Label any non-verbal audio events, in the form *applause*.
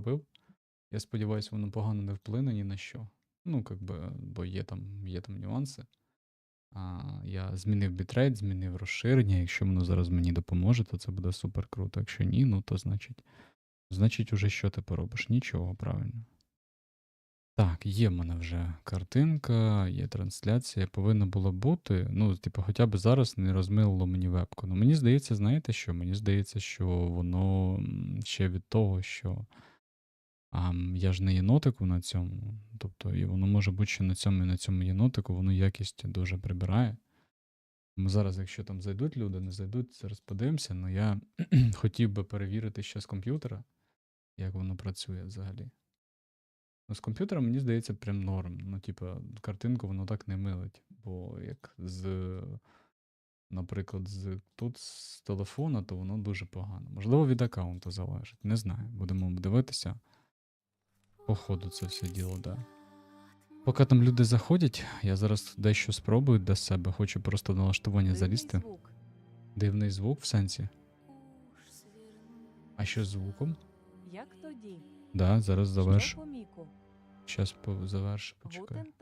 робив. Я сподіваюся, воно погано не вплине ні на що. Ну, как би, бо є там, є там нюанси. А, я змінив бітрейт, змінив розширення. Якщо воно зараз мені допоможе, то це буде супер круто. Якщо ні, ну то значить. Значить, уже що ти поробиш? Нічого, правильно. Так, є в мене вже картинка, є трансляція, повинна була бути. Ну, типу, хоча б зараз не розмилило мені вебку. Ну, мені здається, знаєте що? Мені здається, що воно ще від того, що а, я ж не єнотику на цьому. Тобто, і воно може бути, що на цьому і на цьому єнотику воно якість дуже прибирає. Ми зараз, якщо там зайдуть люди, не зайдуть, зараз подивимося. Ну я *clears throat* хотів би перевірити ще з комп'ютера, як воно працює взагалі. Ну, з комп'ютера, мені здається, прям норм. Ну, типа, картинку воно так не милить. Бо як з, наприклад, з тут з телефона, то воно дуже погано. Можливо, від аккаунту залежить. Не знаю. Будемо дивитися. По ходу це все діло, да. Поки там люди заходять, я зараз дещо спробую для себе. Хочу просто в налаштування залізти. Дивний звук в сенсі. А що з звуком? Як тоді? Да, зараз завершу. По- завершу, почекай.